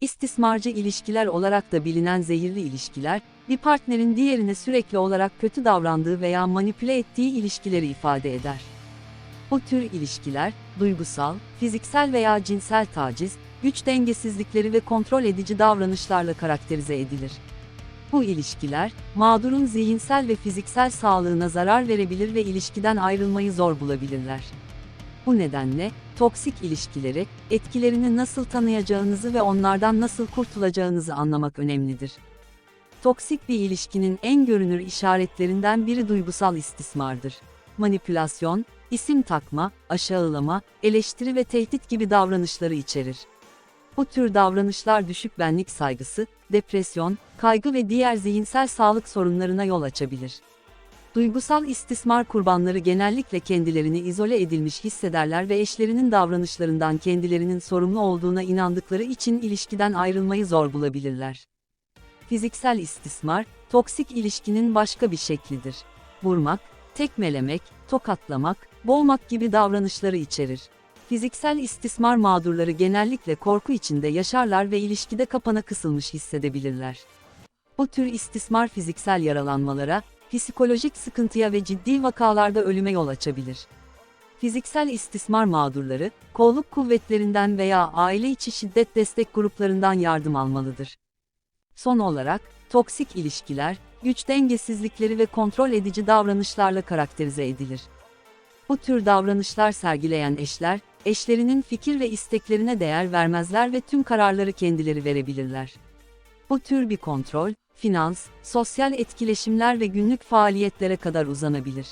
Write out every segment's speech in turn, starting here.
İstismarcı ilişkiler olarak da bilinen zehirli ilişkiler, bir partnerin diğerine sürekli olarak kötü davrandığı veya manipüle ettiği ilişkileri ifade eder. Bu tür ilişkiler, duygusal, fiziksel veya cinsel taciz, güç dengesizlikleri ve kontrol edici davranışlarla karakterize edilir. Bu ilişkiler, mağdurun zihinsel ve fiziksel sağlığına zarar verebilir ve ilişkiden ayrılmayı zor bulabilirler. Bu nedenle, toksik ilişkileri, etkilerini nasıl tanıyacağınızı ve onlardan nasıl kurtulacağınızı anlamak önemlidir. Toksik bir ilişkinin en görünür işaretlerinden biri duygusal istismardır. Manipülasyon, isim takma, aşağılama, eleştiri ve tehdit gibi davranışları içerir. Bu tür davranışlar düşük benlik saygısı, depresyon, kaygı ve diğer zihinsel sağlık sorunlarına yol açabilir. Duygusal istismar kurbanları genellikle kendilerini izole edilmiş hissederler ve eşlerinin davranışlarından kendilerinin sorumlu olduğuna inandıkları için ilişkiden ayrılmayı zor bulabilirler. Fiziksel istismar, toksik ilişkinin başka bir şeklidir. Vurmak, tekmelemek, tokatlamak, boğmak gibi davranışları içerir. Fiziksel istismar mağdurları genellikle korku içinde yaşarlar ve ilişkide kapana kısılmış hissedebilirler. Bu tür istismar fiziksel yaralanmalara, psikolojik sıkıntıya ve ciddi vakalarda ölüme yol açabilir. Fiziksel istismar mağdurları, kolluk kuvvetlerinden veya aile içi şiddet destek gruplarından yardım almalıdır. Son olarak, toksik ilişkiler, güç dengesizlikleri ve kontrol edici davranışlarla karakterize edilir. Bu tür davranışlar sergileyen eşler, eşlerinin fikir ve isteklerine değer vermezler ve tüm kararları kendileri verebilirler. Bu tür bir kontrol, finans, sosyal etkileşimler ve günlük faaliyetlere kadar uzanabilir.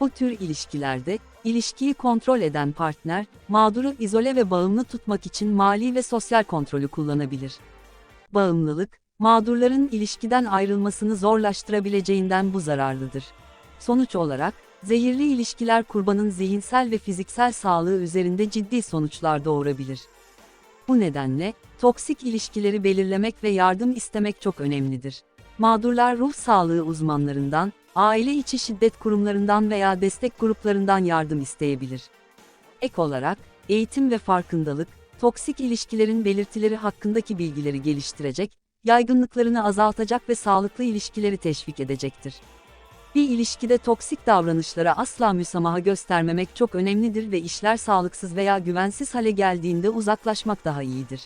Bu tür ilişkilerde, ilişkiyi kontrol eden partner, mağduru izole ve bağımlı tutmak için mali ve sosyal kontrolü kullanabilir. Bağımlılık, mağdurların ilişkiden ayrılmasını zorlaştırabileceğinden bu zararlıdır. Sonuç olarak, zehirli ilişkiler kurbanın zihinsel ve fiziksel sağlığı üzerinde ciddi sonuçlar doğurabilir. Bu nedenle, toksik ilişkileri belirlemek ve yardım istemek çok önemlidir. Mağdurlar ruh sağlığı uzmanlarından, aile içi şiddet kurumlarından veya destek gruplarından yardım isteyebilir. Ek olarak, eğitim ve farkındalık, toksik ilişkilerin belirtileri hakkındaki bilgileri geliştirecek, yaygınlıklarını azaltacak ve sağlıklı ilişkileri teşvik edecektir. Bir ilişkide toksik davranışlara asla müsamaha göstermemek çok önemlidir ve işler sağlıksız veya güvensiz hale geldiğinde uzaklaşmak daha iyidir.